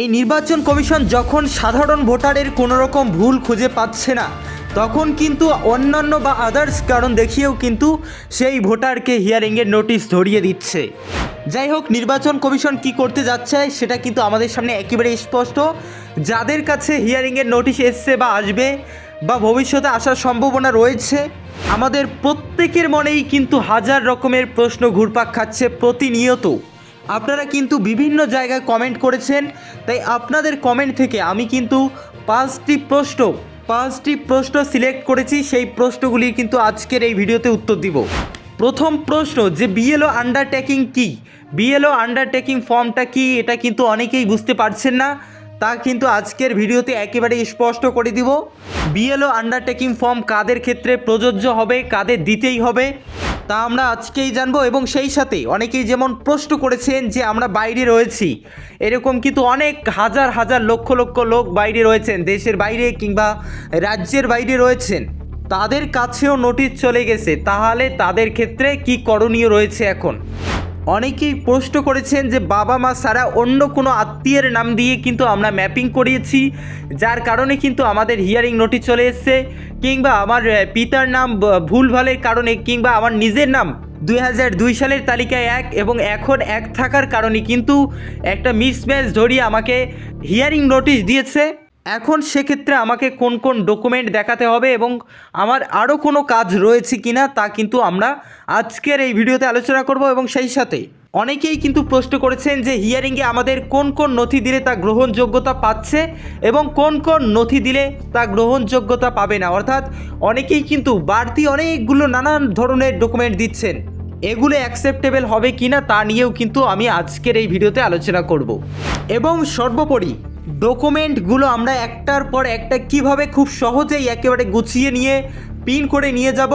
এই নির্বাচন কমিশন যখন সাধারণ ভোটারের কোনো রকম ভুল খুঁজে পাচ্ছে না, তখন কিন্তু অন্যান্য বা আদার্স কারণ দেখিয়েও কিন্তু সেই ভোটারকে হিয়ারিংয়ের নোটিশ ধরিয়ে দিচ্ছে। যাই হোক, নির্বাচন কমিশন কি করতে যাচ্ছে সেটা কিন্তু আমাদের সামনে একেবারে স্পষ্ট। যাদের কাছে হিয়ারিংয়ের নোটিশ এসছে বা আসবে বা ভবিষ্যতে আসার সম্ভাবনা রয়েছে, আমাদের প্রত্যেকের মনেই কিন্তু হাজার রকমের প্রশ্ন ঘুরপাক খাচ্ছে প্রতিনিয়ত। আপনারা কিন্তু বিভিন্ন জায়গায় কমেন্ট করেছেন, তাই আপনাদের কমেন্ট থেকে আমি কিন্তু পাঁচটি প্রশ্ন পাঁচটি প্রশ্ন সিলেক্ট করেছি, সেই প্রশ্নগুলি কিন্তু আজকের এই ভিডিওতে উত্তর দিব। প্রথম প্রশ্ন যে বিএলও আন্ডারটেকিং কি? বিএলও আন্ডারটেকিং ফর্মটা কি? এটা কিন্তু অনেকেই বুঝতে পারছেন না। তা কিন্তু আজকের ভিডিওতে একেবারে স্পষ্ট করে দিব। বিএলও আন্ডারটেকিং ফর্ম কাদের ক্ষেত্রে প্রযোজ্য হবে, কাদের দিতেই হবে, তা আমরা আজকেই জানব এবং সেই সাথে অনেকেই যেমন প্রশ্ন করেছেন যে আমরা বাইরে রয়েছি, এরকম কিন্তু অনেক হাজার হাজার লক্ষ লক্ষ লোক বাইরে রয়েছেন, দেশের বাইরে কিংবা রাজ্যের বাইরে রয়েছেন। তাদের কাছেও নোটিশ চলে গেছে, তাহলে তাদের ক্ষেত্রে কি করণীয় রয়েছে এখন? অনেকেই প্রশ্ন করেছেন যে বাবা মা ছাড়া অন্য কোনো আত্মীয়ের নাম দিয়ে কিন্তু আমরা ম্যাপিং করিয়েছি, যার কারণে কিন্তু আমাদের হিয়ারিং নোটিশ চলে এসছে, কিংবা আমার পিতার নাম ভুলভালের কারণে, কিংবা আমার নিজের নাম দুই হাজার দুই সালের তালিকায় এক এবং এখন এক থাকার কারণে কিন্তু একটা মিসম্যাচ ধরিয়ে আমাকে হিয়ারিং নোটিশ দিয়েছে। এখন সেক্ষেত্রে আমাকে কোন কোন ডকুমেন্ট দেখাতে হবে এবং আমার আরও কোনো কাজ রয়েছে কি না তা কিন্তু আমরা আজকের এই ভিডিওতে আলোচনা করব এবং সেই সাথে অনেকেই কিন্তু প্রশ্ন করেছেন যে হিয়ারিংয়ে আমাদের কোন কোন নথি দিলে তা গ্রহণযোগ্যতা পাচ্ছে এবং কোন কোন নথি দিলে তা গ্রহণযোগ্যতা পাবে না। অর্থাৎ অনেকেই কিন্তু বাড়তি অনেকগুলো নানান ধরনের ডকুমেন্ট দিচ্ছেন। এগুলো অ্যাকসেপ্টেবল হবে কি না তা নিয়েও কিন্তু আমি আজকের এই ভিডিওতে আলোচনা করব। এবং সর্বোপরি ডকুমেন্টগুলো আমরা একটার পর একটা কীভাবে খুব সহজেই একেবারে গুছিয়ে নিয়ে, পিন করে নিয়ে যাব,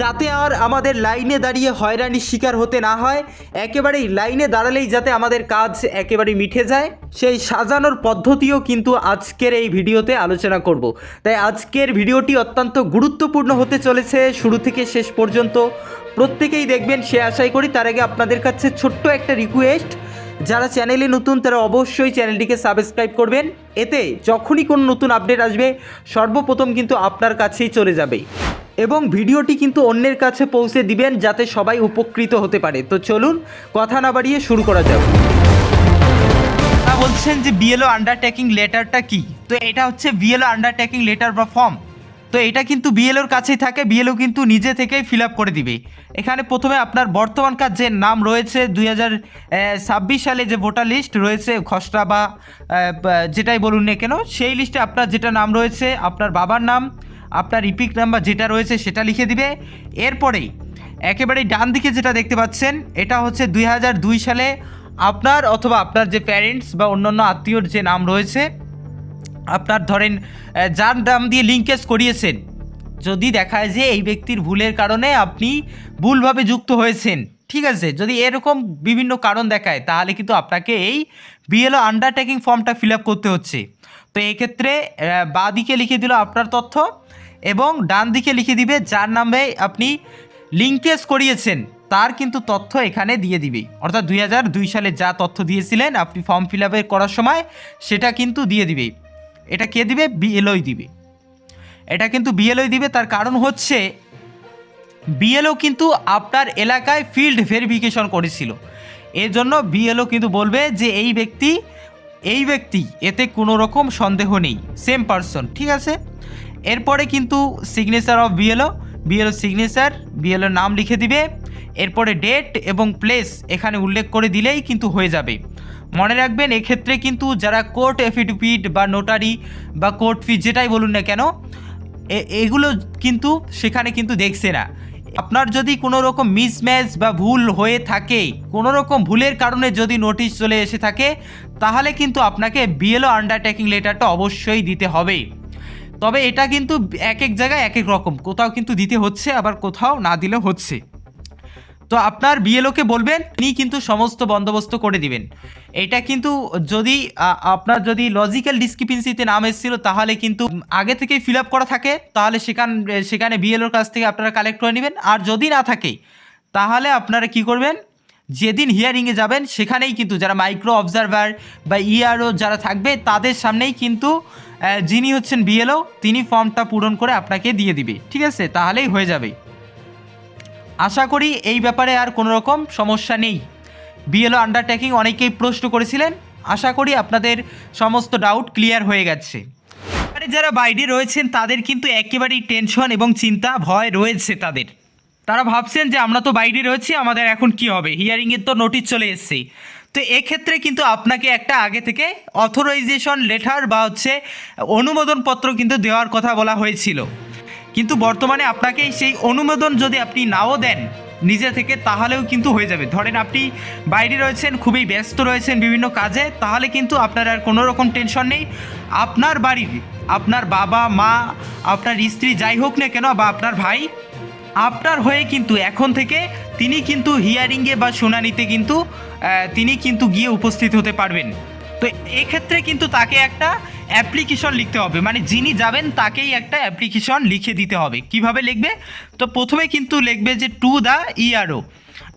যাতে আর আমাদের লাইনে দাঁড়িয়ে হয়রানির শিকার হতে না হয়, একেবারেই লাইনে দাঁড়ালেই যাতে আমাদের কাজ একেবারে মিঠে যায়। সেই সাজানোর পদ্ধতিও কিন্তু আজকের এই ভিডিওতে আলোচনা করব। তাই আজকের ভিডিওটি অত্যন্ত গুরুত্বপূর্ণ হতে চলেছে শুরু থেকে শেষ পর্যন্ত। প্রত্যেকেই দেখবেন সে আশাই করি তার আগে আপনাদের কাছে ছোট্ট একটা রিকোয়েস্ট যারা চ্যানেলে নতুন, তারা অবশ্যই চ্যানেলটিকে সাবস্ক্রাইব করবেন। এতে যখনই কোনো নতুন আপডেট আসবে, সর্বপ্রথম কিন্তু আপনার কাছেই চলে যাবে। এবং ভিডিওটি কিন্তু অন্যের কাছে পৌঁছে দিবেন, যাতে সবাই উপকৃত হতে পারে। তো চলুন, কথা না বাড়িয়ে শুরু করা তা বলছেন যে বিএলও আন্ডারটেকিং লেটারটা কি? তো এটা হচ্ছে বিএলও আন্ডারটেকিং লেটার বা ফর্ম তো এটা কিন্তু বিএলওর কাছেই থাকে বিএলও কিন্তু নিজে থেকেই ফিল আপ করে দিবে। এখানে প্রথমে আপনার বর্তমানকার যে নাম রয়েছে, দুই হাজার ছাব্বিশ সালে যে ভোটার লিস্ট রয়েছে, খসড়া বা যেটাই বলুন না কেন, সেই লিস্টে আপনার যেটা নাম রয়েছে, আপনার বাবার নাম, আপনার ইপিক নাম্বার যেটা রয়েছে, সেটা লিখে দিবে। এরপরেই একেবারে ডান দিকে যেটা দেখতে পাচ্ছেন, এটা হচ্ছে দুই হাজার দুই সালে আপনার অথবা আপনার যে প্যারেন্টস বা অন্যান্য আত্মীয়র যে নাম রয়েছে আপনার ধরেন যার নাম দিয়ে লিঙ্কেজ করিয়েছেন, যদি দেখায় যে এই ব্যক্তির ভুলের কারণে আপনি ভুলভাবে যুক্ত হয়েছেন, ঠিক আছে? যদি এরকম বিভিন্ন কারণ দেখায়, তাহলে কিন্তু আপনাকে এই বিএলও আন্ডারটেকিং ফর্মটা ফিল আপ করতে হচ্ছে। তো এই ক্ষেত্রে বাঁ দিকে লিখে দিল আপনার তথ্য এবং ডান দিকে লিখে দিবে যার নামে আপনি লিঙ্কেজ করিয়েছেন, তার কিন্তু তথ্য এখানে দিয়ে দিবে। অর্থাৎ দুই হাজার দুই সালে যা তথ্য দিয়েছিলেন, আপনি ফর্ম ফিল করার সময় সেটা কিন্তু দিয়ে দিবে। এটা কে দিবে? বিএলওই দিবে। এটা কিন্তু বিএলওই দিবে, তার কারণ হচ্ছে বিএলও কিন্তু আপনার এলাকায় ফিল্ড ভেরিফিকেশন করেছিল। এর জন্য বিএলও কিন্তু বলবে যে এই ব্যক্তি এই ব্যক্তি, এতে কোনো রকম সন্দেহ নেই। সেম পারসন ঠিক আছে? এরপরে কিন্তু signature of BLO BLO signature BLO নাম লিখে দিবে। এরপরে ডেট এবং প্লেস এখানে উল্লেখ করে দিলেই কিন্তু হয়ে যাবে। মনে রাখবেন, এক্ষেত্রে কিন্তু যারা কোর্ট এফিডেভিট বা নোটারি বা কোর্ট ফি যেটাই বলুন না কেন এগুলো কিন্তু সেখানে কিন্তু দেখছে না। আপনার যদি কোনো রকম মিসম্যাচ বা ভুল হয়ে থাকে কোনো রকম ভুলের কারণে যদি নোটিশ চলে এসে থাকে, তাহলে কিন্তু আপনাকে বিএলও আন্ডারটেকিং লেটারটা অবশ্যই দিতে হবে। তবে এটা কিন্তু এক এক জায়গায় এক এক রকম, কোথাও কিন্তু দিতে হচ্ছে, আবার কোথাও না দিলে হচ্ছে। তো আপনার বিএলওকে বলবেন, তিনি কিন্তু সমস্ত বন্দোবস্ত করে দিবেন। এটা কিন্তু যদি আপনার যদি লজিক্যাল ডিসক্রিপেন্সিতে নাম এসেছিল, তাহলে কিন্তু আগে থেকেই ফিল আপ করা থাকে, তাহলে সেখান, সেখানে বিএলওর কাছ থেকে আপনারা কালেক্ট করে নেবেন। আর যদি না থাকে, তাহলে আপনারা কি করবেন, যেদিন হিয়ারিংয়ে যাবেন, সেখানেই কিন্তু যারা মাইক্রো অবজারভার বা ইআরও যারা থাকবে, তাদের সামনেই কিন্তু যিনি হচ্ছেন বিএলও, তিনি ফর্মটা পূরণ করে আপনাকে দিয়ে দিবে। ঠিক আছে? তাহলেই হয়ে যাবে। আশা করি এই ব্যাপারে আর কোনো রকম সমস্যা নেই। বিএলও আন্ডারটেকিং অনেকেই প্রশ্ন করেছিলেন। আশা করি আপনাদের সমস্ত ডাউট ক্লিয়ার হয়ে গেছে। আরে যারা বাইরে রয়েছেন, তাদের কিন্তু একেবারেই টেনশন এবং চিন্তা, ভয় রয়েছে তাদের। তারা ভাবছেন যে, আমরা তো বাইরে রয়েছি, আমাদের এখন কি হবে? হিয়ারিংয়ের তো নোটিশ চলে এসেছে। তো এক্ষেত্রে কিন্তু আপনাকে একটা আগে থেকে অথরাইজেশন লেটার বা হচ্ছে অনুমোদনপত্র কিন্তু দেওয়ার কথা বলা হয়েছিল। কিন্তু বর্তমানে আপনাকে সেই অনুমোদন যদি আপনি নাও দেন নিজে থেকে, তাহলেও কিন্তু হয়ে যাবে। ধরেন আপনি বাইরে রয়েছেন, খুবই ব্যস্ত রয়েছেন বিভিন্ন কাজে, তাহলে কিন্তু আপনার আর কোনো রকম টেনশন নেই। আপনার বাড়ির, আপনার বাবা, মা, আপনার স্ত্রী যাই হোক না কেন, বা আপনার ভাই, আপনার হয়ে কিন্তু এখন থেকে তিনি কিন্তু হিয়ারিংয়ে বা শুনানিতে কিন্তু তিনি কিন্তু গিয়ে উপস্থিত হতে পারবেন। তো এক্ষেত্রে কিন্তু তাকে একটা অ্যাপ্লিকেশন লিখতে হবে। মানে যিনি যাবেন তাকেই একটা অ্যাপ্লিকেশন লিখে দিতে হবে। কীভাবে লিখবে? তো প্রথমে কিন্তু লিখবে যে টু দ্য ইআরও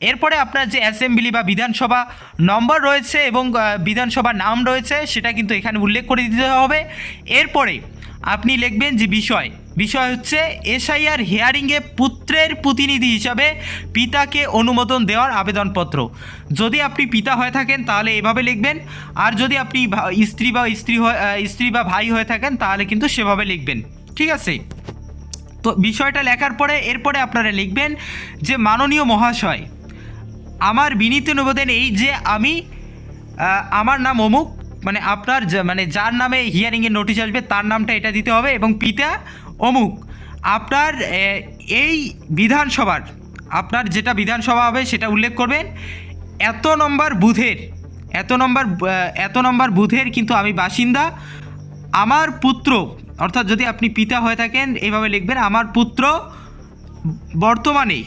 এরপরে আপনার যে অ্যাসেম্বলি বা বিধানসভা নম্বর রয়েছে এবং বিধানসভা নাম রয়েছে, সেটা কিন্তু এখানে উল্লেখ করে দিতে হবে। এরপরে আপনি লিখবেন যে বিষয়। বিষয় হচ্ছে, এসআইআর হিয়ারিংয়ে পুত্রের প্রতিনিধি হিসাবে পিতাকে অনুমোদন দেওয়ার আবেদনপত্র। যদি আপনি পিতা হয়ে থাকেন, তাহলে এভাবে লিখবেন। আর যদি আপনি স্ত্রী বা স্ত্রী স্ত্রী বা ভাই হয়ে থাকেন, তাহলে কিন্তু সেভাবে লিখবেন। ঠিক আছে? তো বিষয়টা লেখার পরে, এরপরে আপনারা লিখবেন যে, মাননীয় মহাশয়, আমার বিনীত নিবেদন এই যে আমি আমার নাম অমুক মানে আপনার মানে যার নামে হিয়ারিংয়ের নোটিশ আসবে, তার নামটা এটা দিতে হবে এবং পিতা অমুক, আপনার এই বিধানসভার, আপনার যেটা বিধানসভা হবে সেটা উল্লেখ করবেন। এত নম্বর বুধের এত নম্বর এত নম্বর বুধের কিন্তু আমি বাসিন্দা। আমার পুত্র, অর্থাৎ যদি আপনি পিতা হয়ে থাকেন, এইভাবে লিখবেন, আমার পুত্র বর্তমানে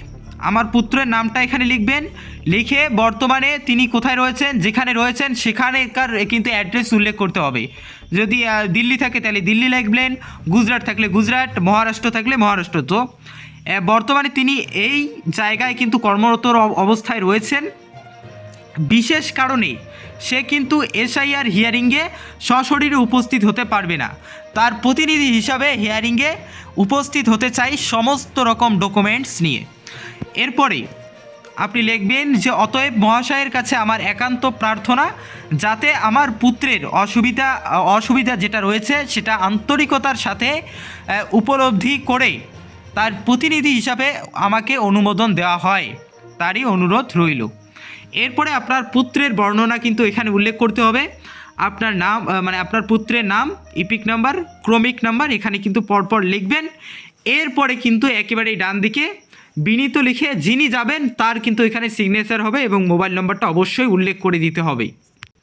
আমার পুত্রের নামটা এখানে লিখবেন। লিখে বর্তমানে তিনি কোথায় রয়েছেন, যেখানে রয়েছেন, সেখানেকার কিন্তু অ্যাড্রেস উল্লেখ করতে হবে। যদি দিল্লি থাকে তাহলে দিল্লি লিখবেন, গুজরাট থাকলে গুজরাট, মহারাষ্ট্র থাকলে মহারাষ্ট্র। তো বর্তমানে তিনি এই জায়গায় কিন্তু কর্মরত অবস্থায় রয়েছেন। বিশেষ কারণে সে কিন্তু এসআইআর হিয়ারিংয়ে সশরীরে উপস্থিত হতে পারবে না। তার প্রতিনিধি হিসাবে হিয়ারিংয়ে উপস্থিত হতে চাই সমস্ত রকম ডকুমেন্টস নিয়ে। এরপরে আপনি লিখবেন যে, অতএব মহাশয়ের কাছে আমার একান্ত প্রার্থনা যাতে আমার পুত্রের অসুবিধা অসুবিধা যেটা রয়েছে সেটা আন্তরিকতার সাথে উপলব্ধি করে তার প্রতিনিধি হিসাবে আমাকে অনুমোদন দেওয়া হয়। তারই অনুরোধ রইল। এরপরে আপনার পুত্রের বর্ণনা কিন্তু এখানে উল্লেখ করতে হবে। আপনার নাম মানে আপনার পুত্রের নাম, ইপিক নাম্বার, ক্রমিক নাম্বার এখানে কিন্তু পরপর লিখবেন। এরপরে কিন্তু একেবারেই ডান দিকে বিনীত লিখে যিনি যাবেন, তার কিন্তু এখানে সিগনেচার হবে এবং মোবাইল নম্বরটা অবশ্যই উল্লেখ করে দিতে হবে।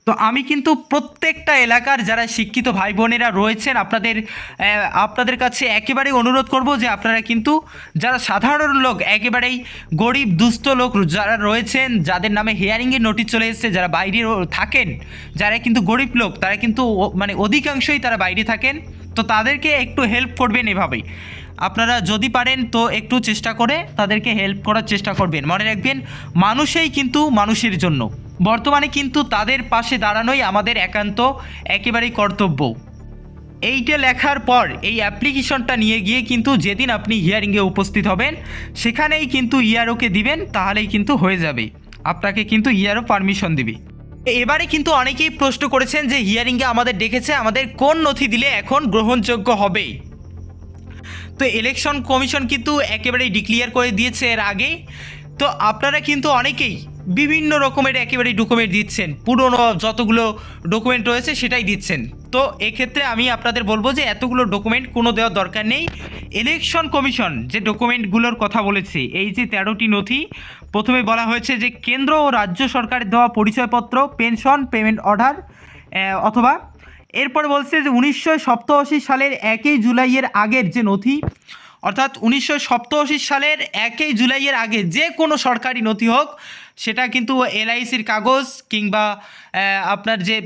তো আমি কিন্তু প্রত্যেকটা এলাকার যারা শিক্ষিত ভাই বোনেরা রয়েছেন, আপনাদের আপনাদের কাছে একেবারেই অনুরোধ করব যে আপনারা কিন্তু যারা সাধারণ লোক, একেবারেই গরিব, দুস্থ লোক যারা রয়েছেন, যাদের নামে হিয়ারিংয়ের নোটিশ চলে এসেছে, যারা বাইরে থাকেন, যারা কিন্তু গরিব লোক, তারা কিন্তু মানে অধিকাংশই তারা বাইরে থাকেন, তো তাদেরকে একটু হেল্প করবেন এভাবেই। আপনারা যদি পারেন তো একটু চেষ্টা করে তাদেরকে হেল্প করার চেষ্টা করবেন। মনে রাখবেন, মানুষেই কিন্তু মানুষের জন্য। বর্তমানে কিন্তু তাদের পাশে দাঁড়ানোই আমাদের একান্ত একেবারেই কর্তব্য। এইটা লেখার পর, এই অ্যাপ্লিকেশনটা নিয়ে গিয়ে কিন্তু যেদিন আপনি হিয়ারিংয়ে উপস্থিত হবেন, সেখানেই কিন্তু ইয়ারোকে দিবেন, তাহলেই কিন্তু হয়ে যাবে। আপনাকে কিন্তু ইয়ারও পারমিশন দিবে। এবারে কিন্তু অনেকেই প্রশ্ন করেছেন যে হিয়ারিংয়ে আমাদের ডেকেছে, আমাদের কোন নথি দিলে এখন গ্রহণযোগ্য হবে? তো ইলেকশন কমিশন কিন্তু একেবারেই ডিক্লিয়ার করে দিয়েছে এর আগেই তো আপনারা কিন্তু অনেকেই বিভিন্ন রকমের একেবারেই ডকুমেন্ট দিচ্ছেন। পুরনো যতগুলো ডকুমেন্ট রয়েছে সেটাই দিচ্ছেন। তো এক্ষেত্রে আমি আপনাদের বলব যে এতগুলো ডকুমেন্ট কোনো দেওয়ার দরকার নেই। ইলেকশন কমিশন যে ডকুমেন্টগুলোর কথা বলেছে, এই যে তেরোটি নথি, প্রথমে বলা হয়েছে যে কেন্দ্র ও রাজ্য সরকারের দেওয়া পরিচয়পত্র পেনশন পেমেন্ট অর্ডার অথবা এরপর বলছে যে উনিশশো সালের একই জুলাইয়ের আগের যে নথি, অর্থাৎ উনিশশো সালের একই জুলাইয়ের আগে যে কোনো সরকারি নথি হোক, সেটা কিন্তু এলআইসির কাগজ কিংবা আপনার যে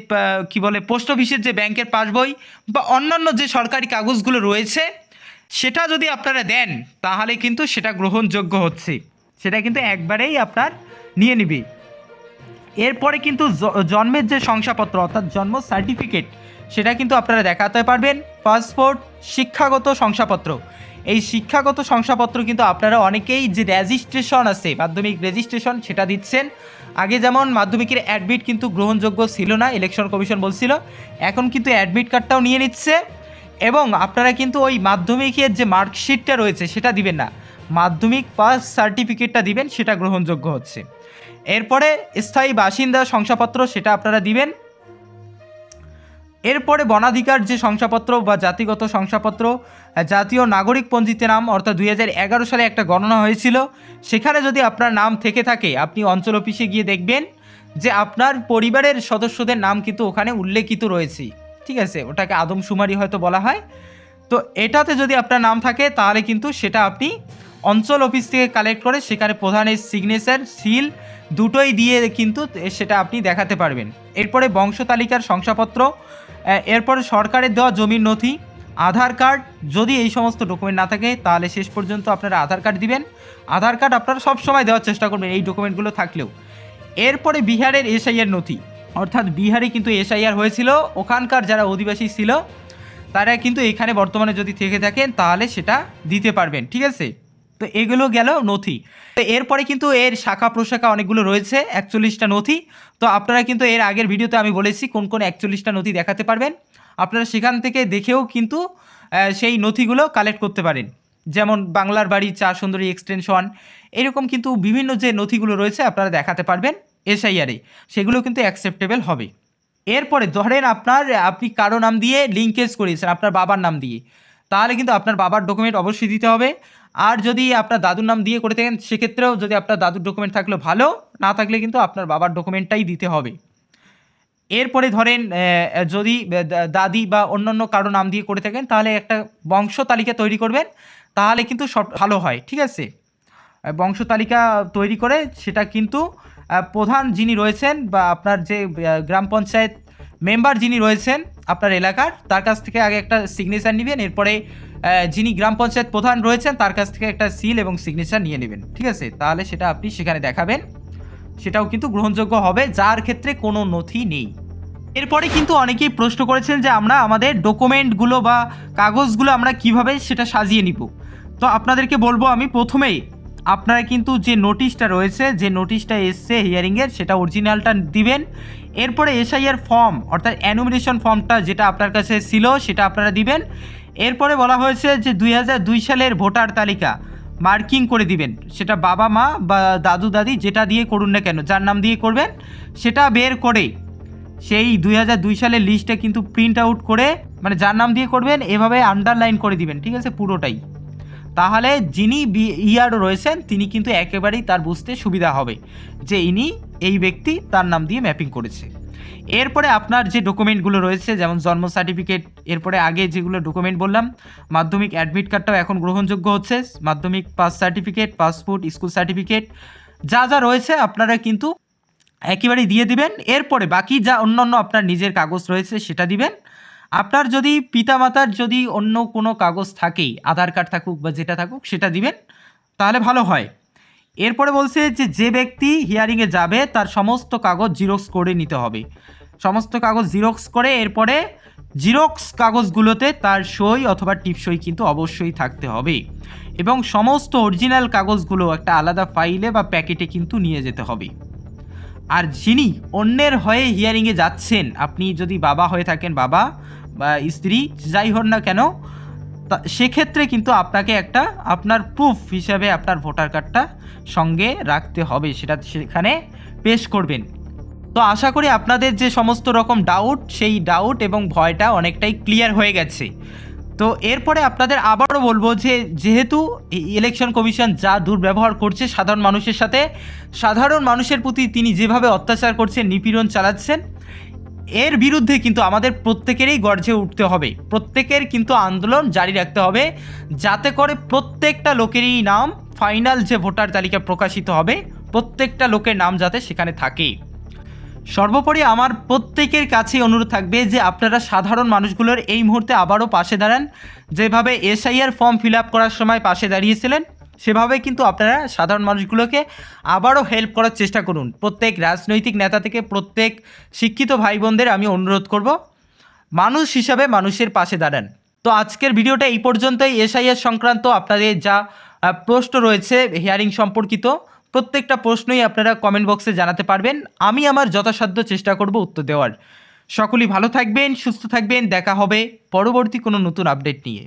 কি বলে, পোস্ট অফিসের যে ব্যাংকের পাসবই বা অন্যান্য যে সরকারি কাগজগুলো রয়েছে, সেটা যদি আপনারা দেন, তাহলে কিন্তু সেটা গ্রহণযোগ্য হচ্ছে। সেটা কিন্তু একবারেই আপনার নিয়ে নিবে। এরপরে কিন্তু জন্মের যে শংসাপত্র, অর্থাৎ জন্ম সার্টিফিকেট সেটা কিন্তু আপনারা দেখাতে পারবেন পাসপোর্ট, শিক্ষাগত শংসাপত্র। এই শিক্ষাগত শংসাপত্র কিন্তু আপনারা অনেকেই যে রেজিস্ট্রেশন আছে, মাধ্যমিক রেজিস্ট্রেশন সেটা দিচ্ছেন। আগে যেমন মাধ্যমিকের অ্যাডমিট কিন্তু গ্রহণযোগ্য ছিল না ইলেকশন কমিশন বলছিল, এখন কিন্তু অ্যাডমিট কার্ডটাও নিয়ে নিচ্ছে এবং আপনারা কিন্তু ওই মাধ্যমিকের যে মার্কশিটটা রয়েছে সেটা দিবেন না, মাধ্যমিক পাস সার্টিফিকেটটা দিবেন, সেটা গ্রহণযোগ্য হচ্ছে। এরপরে স্থায়ী বাসিন্দা শংসাপত্র সেটা আপনারা দিবেন। এরপরে বনাধিকার যে শংসাপত্র বা জাতিগত শংসাপত্র জাতীয় নাগরিক পঞ্জিতে নাম, অর্থাৎ দুই হাজার এগারো সালে একটা গণনা হয়েছিল। সেখানে যদি আপনার নাম থেকে থাকে, আপনি অঞ্চল অফিসে গিয়ে দেখবেন যে আপনার পরিবারের সদস্যদের নাম কিন্তু ওখানে উল্লেখিত রয়েছে। ঠিক আছে? ওটাকে আদমশুমারি হয়তো বলা হয়। তো এটাতে যদি আপনার নাম থাকে, তাহলে কিন্তু সেটা আপনি অঞ্চল অফিস থেকে কালেক্ট করে সেখানে প্রধানের সিগনেচার, সিল দুটোই দিয়ে কিন্তু সেটা আপনি দেখাতে পারবেন। এরপরে বংশ তালিকার শংসাপত্র এরপরে সরকারের দেওয়া জমির নথি, আধার কার্ড, যদি এই সমস্ত ডকুমেন্ট না থাকে, তাহলে শেষ পর্যন্ত আপনারা আধার কার্ড দিবেন। আধার কার্ড আপনারা সব সময় দেওয়ার চেষ্টা করবেন এই ডকুমেন্টগুলো থাকলেও। এরপরে বিহারের এসআইআর নথি, অর্থাৎ বিহারে কিন্তু এসআইআর হয়েছিল, ওখানকার যারা অধিবাসী ছিল, তারা কিন্তু এখানে বর্তমানে যদি থেকে থাকেন, তাহলে সেটা দিতে পারবেন, ঠিক আছে? তো এগুলো গেল নথি। তো এরপরে কিন্তু এর শাখা প্রশাখা অনেকগুলো রয়েছে, একচল্লিশটা নথি। তো আপনারা কিন্তু এর আগের ভিডিওতে আমি বলেছি কোন কোন একচল্লিশটা নথি দেখাতে পারবেন। আপনারা সেখান থেকে দেখেও কিন্তু সেই নথিগুলো কালেক্ট করতে পারেন। যেমন বাংলার বাড়ি, চা সুন্দরী এক্সটেনশন। এরকম কিন্তু বিভিন্ন যে নথিগুলো রয়েছে আপনারা দেখাতে পারবেন এসআইআরে। সেগুলো কিন্তু অ্যাকসেপ্টেবল হবে। এরপরে ধরেন আপনার, আপনি কারও নাম দিয়ে লিঙ্কেজ করিয়েছেন আপনার বাবার নাম দিয়ে। তাহলে কিন্তু আপনার বাবার ডকুমেন্ট অবশ্যই দিতে হবে। আর যদি আপনার দাদুর নাম দিয়ে করে থাকেন, সেক্ষেত্রেও যদি আপনার দাদুর ডকুমেন্ট থাকলে ভালো, না থাকলে কিন্তু আপনার বাবার ডকুমেন্টটাই দিতে হবে। এরপরে ধরেন যদি দাদি বা অন্যান্য কারও নাম দিয়ে করে থাকেন, তাহলে একটা বংশ তালিকা তৈরি করবেন, তাহলে কিন্তু সব ভালো হয়, ঠিক আছে? বংশ তালিকা তৈরি করে সেটা কিন্তু প্রধান যিনি রয়েছেন বা আপনার যে গ্রাম পঞ্চায়েত মেম্বার যিনি রয়েছেন, আপনার এলাকার, তার কাছ থেকে আগে একটা সিগনেচার নেবেন, এরপরে যিনি গ্রাম পঞ্চায়েত প্রধান রয়েছেন, তার কাছ থেকে একটা সিল এবং সিগনেচার নিয়ে নেবেন। ঠিক আছে? তাহলে সেটা আপনি সেখানে দেখাবেন। সেটাও কিন্তু গ্রহণযোগ্য হবে, যার ক্ষেত্রে কোনো নথি নেই। এরপরে কিন্তু অনেকেই প্রশ্ন করেছেন যে আমরা আমাদের ডকুমেন্টগুলো বা কাগজগুলো আমরা কীভাবে সেটা সাজিয়ে নিব? তো আপনাদেরকে বলব আমি প্রথমেই, আপনারা কিন্তু যে নোটিশটা রয়েছে, যে নোটিশটা এসছে হিয়ারিংয়ের সেটা অরিজিনালটা দিবেন। এরপরে এসআইআর ফর্ম অর্থাৎ অ্যানুমিনেশন ফর্মটা যেটা আপনার কাছে ছিল, সেটা আপনারা দিবেন। এরপরে বলা হয়েছে যে দুই সালের ভোটার তালিকা মার্কিং করে দিবেন। সেটা বাবা মা বা দাদু দাদি যেটা দিয়ে করুন না কেন, যার নাম দিয়ে করবেন, সেটা বের করে সেই দুই হাজার দুই সালের লিস্টে কিন্তু প্রিন্ট আউট করে মানে যার নাম দিয়ে করবেন, এভাবে আন্ডারলাইন করে দিবেন, ঠিক আছে, পুরোটাই। তাহলে যিনি ইয়ার রয়েছেন, তিনি কিন্তু একেবারেই তার বুঝতে সুবিধা হবে যে ইনি এই ব্যক্তি তার নাম দিয়ে ম্যাপিং করেছে। এরপরে আপনার যে ডকুমেন্টগুলো রয়েছে, যেমন জন্ম সার্টিফিকেট, এরপরে আগে যেগুলো ডকুমেন্ট বললাম, মাধ্যমিক অ্যাডমিট কার্ডটাও এখন গ্রহণযোগ্য হচ্ছে, মাধ্যমিক pass certificate passport school certificate যা যা রয়েছে আপনারা কিন্তু একেবারেই দিয়ে দিবেন। এরপরে বাকি যা অন্যান্য আপনার নিজের কাগজ রয়েছে সেটা দিবেন। আপনার যদি পিতামাতার যদি অন্য কোনো কাগজ থাকেই, আধার কার্ড থাকুক বা যেটা থাকুক, সেটা দিবেন, তাহলে ভালো হয়। এরপরে বলছে যে যে ব্যক্তি হিয়ারিংয়ে যাবে, তার সমস্ত কাগজ জিরক্স করে নিতে হবে। সমস্ত কাগজ জিরক্স করে, এরপরে জিরক্স কাগজগুলোতে তার সই অথবা টিপসই কিন্তু অবশ্যই থাকতে হবে। এবং সমস্ত অরিজিনাল কাগজগুলো একটা আলাদা ফাইলে বা প্যাকেটে কিন্তু নিয়ে যেতে হবে। আর যিনি অন্যের হয়ে হিয়ারিংয়ে যাচ্ছেন, আপনি যদি বাবা হয়ে থাকেন, বাবা বা স্ত্রী, যাই হোক না কেন তা সেক্ষেত্রে কিন্তু আপনাকে একটা আপনার প্রুফ হিসাবে আপনার ভোটার কার্ডটা সঙ্গে রাখতে হবে। সেটা সেখানে পেশ করবেন। তো আশা করি আপনাদের যে সমস্ত রকম ডাউট সেই ডাউট এবং ভয়টা অনেকটাই ক্লিয়ার হয়ে গেছে। তো এরপরে আপনাদের আবারও বলব যে, যেহেতু ইলেকশন কমিশন যা দুর্ব্যবহার করছে সাধারণ মানুষের সাথে, সাধারণ মানুষের প্রতি তিনি যেভাবে অত্যাচার করছেন, নিপীড়ন চালাচ্ছেন এর বিরুদ্ধে কিন্তু আমাদের প্রত্যেকেরই গর্জে উঠতে হবে। প্রত্যেকের কিন্তু আন্দোলন জারি রাখতে হবে। যাতে করে প্রত্যেকটা লোকেরই নাম ফাইনাল যে ভোটার তালিকা প্রকাশিত হবে, প্রত্যেকটা লোকের নাম যাতে সেখানে থাকে। সর্বোপরি আমার প্রত্যেকের কাছেই অনুরোধ থাকবে যে আপনারা সাধারণ মানুষগুলোর এই মুহূর্তে আবারও পাশে দাঁড়ান। যেভাবে এসআইআর ফর্ম ফিল আপ করার সময় পাশে দাঁড়িয়েছিলেন সেভাবে কিন্তু আপনারা সাধারণ মানুষগুলোকে আবারও হেল্প করার চেষ্টা করুন। প্রত্যেক রাজনৈতিক নেতা থেকে প্রত্যেক শিক্ষিত ভাই বোনদের আমি অনুরোধ করব, মানুষ হিসাবে মানুষের পাশে দাঁড়ান। তো আজকের ভিডিওটা এই পর্যন্তই। এসআইএস সংক্রান্ত আপনাদের যা প্রশ্ন রয়েছে হিয়ারিং সম্পর্কিত, প্রত্যেকটা প্রশ্নই আপনারা কমেন্ট বক্সে জানাতে পারবেন। আমি আমার যথাসাধ্য চেষ্টা করব উত্তর দেওয়ার। সকলেই ভালো থাকবেন, সুস্থ থাকবেন। দেখা হবে পরবর্তী কোনো নতুন আপডেট নিয়ে।